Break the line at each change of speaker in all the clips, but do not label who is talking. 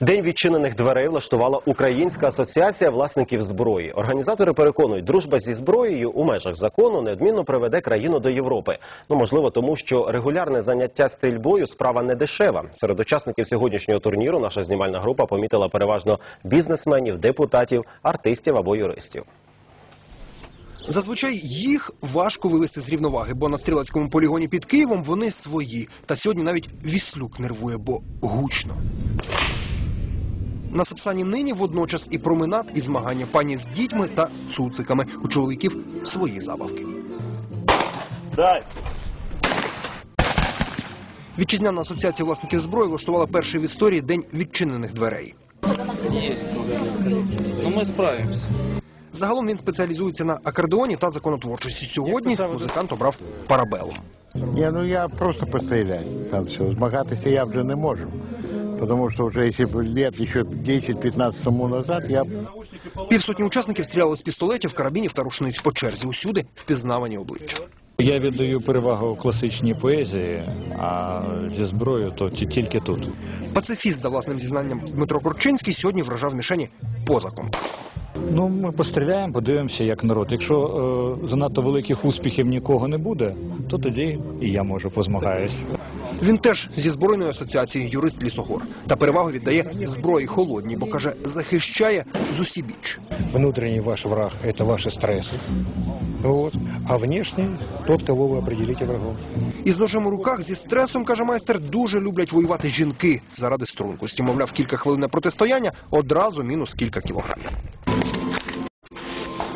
День відчинених дверей влаштувала Українська асоціація власників зброї. Організатори переконують, дружба зі зброєю у межах закону неодмінно приведе країну до Європи. Ну можливо, тому що регулярне заняття стрільбою справа не дешева. Серед учасників сьогоднішнього турніру наша знімальна група помітила переважно бізнесменів, депутатів, артистів або юристів.
Зазвичай їх важко вивести з рівноваги, бо на стрілецькому полігоні під Києвом вони свої. Та сьогодні навіть віслюк нервує, бо гучно. На Сапсані нині водночас і променад, і змагання пані з дітьми та цуциками. У чоловіків свої забавки.
Дай.
Вітчизняна асоціація власників зброї влаштувала перший в історії день відчинених дверей.
Есть. Но мы справимся.
Загалом він спеціалізується на акордеоні та законотворчості. Сьогодні музикант обрав парабелом.
Ні, ну я просто постріляю. Там все. Змагатися я вже не можу. Тому що вже якщо б лет ще 10-15 тому назад, я
Півсотні учасників стріляли з пістолетів, карабінів та рушниць по черзі. Усюди впізнавані обличчя.
Я віддаю перевагу класичній поезії, а зі зброєю то тільки тут.
Пацифіст, за власним зізнанням Дмитро Корчинський, сьогодні вражав мішені поза компасом.
Ну, ми постріляємо, подивимося, як народ. Якщо е, занадто великих успіхів нікого не буде, то тоді і я можу позмагаюсь.
Він теж зі збройної асоціації юрист лісогор та перевагу віддає зброї холодній, бо каже, захищає з усібіч.
Внутренний ваш враг – это ваши стрессы. Вот. А внешний – тот, кого вы определите врагом.
Із ножем у руках зі стресом, каже майстер, дуже люблять воювати жінки заради стрункості. Мовляв, кілька хвилин протистояння одразу мінус кілька кілограмів.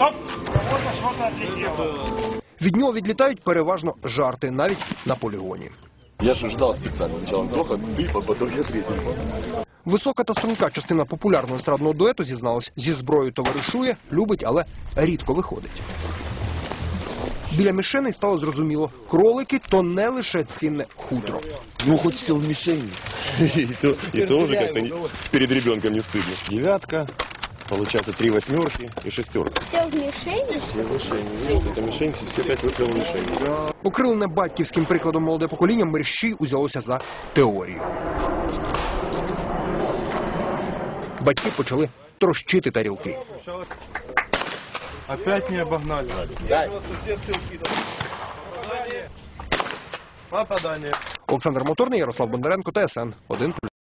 Стоп. Вот что-то отлетело.
Від нього відлітають переважно жарти, навіть на полігоні.
Я же ждал специально. Сначала Андрюха, ты, а потом я третий.
Висока та струнка частина популярного естрадного дуету зізналась, зі зброєю товаришує, любить, але рідко виходить. Біля мішени стало зрозуміло, кролики то не лише цінне хутро.
Ну, хоть все в мишени. И то, и то уже как-то не- перед ребенком не стыдно. Девятка, получается три восьмерки и шестерка.
Все в мишени?
Все в мишени. Видите, это мишень, все пять выстрелов в мишени.
Окрилене батьківським прикладом молоде покоління мерщій узялося за теорію. Батьки почали трощити тарілки.
Опять не обогнали. Попадание.
Олександр Моторний, Ярослав Бондаренко, ТСН 1+,1.